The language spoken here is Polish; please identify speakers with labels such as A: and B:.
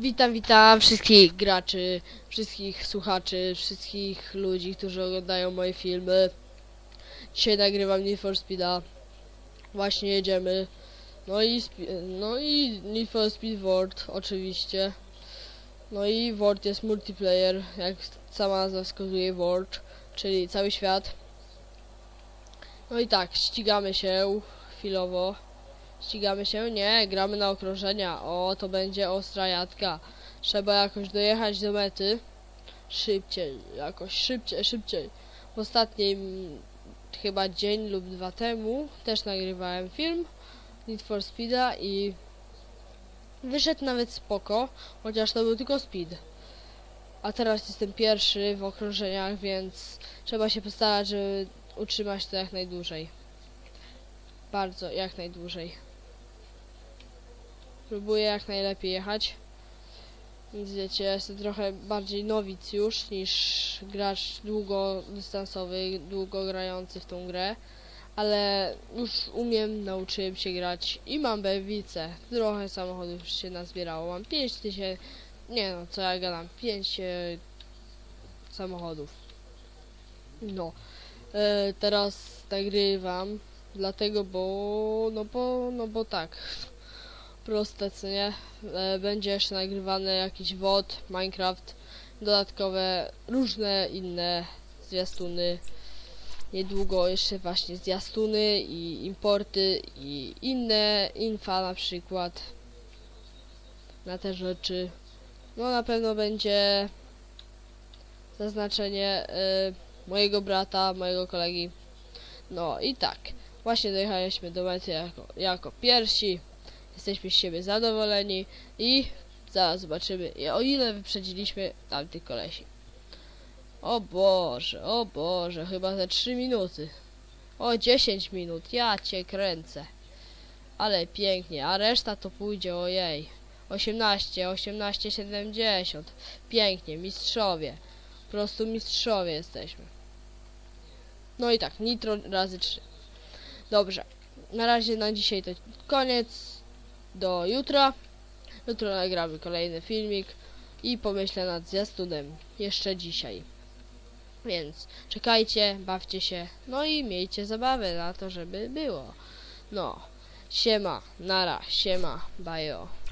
A: Witam, witam wszystkich graczy, wszystkich słuchaczy, wszystkich ludzi, którzy oglądają moje filmy. Dzisiaj nagrywam Need for Speeda. Właśnie jedziemy. No i, no i Need for Speed World oczywiście. No i World jest multiplayer, jak sama nazwa wskazuje World, czyli cały świat. No i tak, ścigamy się chwilowo. Ścigamy się? Nie, gramy na okrążenia. O, to będzie ostra jadka. Trzeba jakoś dojechać do mety. Szybciej, jakoś szybciej, szybciej. W ostatnim chyba dzień lub dwa temu też nagrywałem film Need for Speeda i wyszedł nawet spoko, chociaż to był tylko speed. A teraz jestem pierwszy w okrążeniach, więc trzeba się postarać, żeby utrzymać to jak najdłużej. Bardzo, jak najdłużej. Próbuję jak najlepiej jechać. Więc wiecie, jestem trochę bardziej nowicjusz niż gracz długodystansowy, długo grający w tą grę. Ale już umiem, nauczyłem się grać i mam bewice. Trochę samochodów już się nazbierało. Mam 5000, nie no, co ja gadam, 5 e, samochodów. No, e, teraz nagrywam, dlatego, bo, no bo, no bo tak proste, co nie? E, Będzie jeszcze nagrywane jakiś WOD, Minecraft, dodatkowe, różne inne zwiastuny. Niedługo jeszcze właśnie zwiastuny i importy i inne infa na przykład na te rzeczy. No na pewno będzie zaznaczenie e, mojego brata, mojego kolegi. No i tak, właśnie dojechaliśmy do mety jako, jako pierwsi jesteśmy z siebie zadowoleni i zaraz zobaczymy o ile wyprzedziliśmy tamtych kolesi. O Boże, o Boże, chyba ze 3 minuty. O 10 minut, ja cię kręcę. Ale pięknie, a reszta to pójdzie, ojej. 18, 18, 70. Pięknie, mistrzowie. Po prostu mistrzowie jesteśmy. No i tak, nitro razy 3. Dobrze, na razie na dzisiaj to koniec do jutra. Jutro nagramy kolejny filmik i pomyślę nad zwiastunem jeszcze dzisiaj. Więc czekajcie, bawcie się, no i miejcie zabawę na to, żeby było. No, siema, nara, siema, bajo.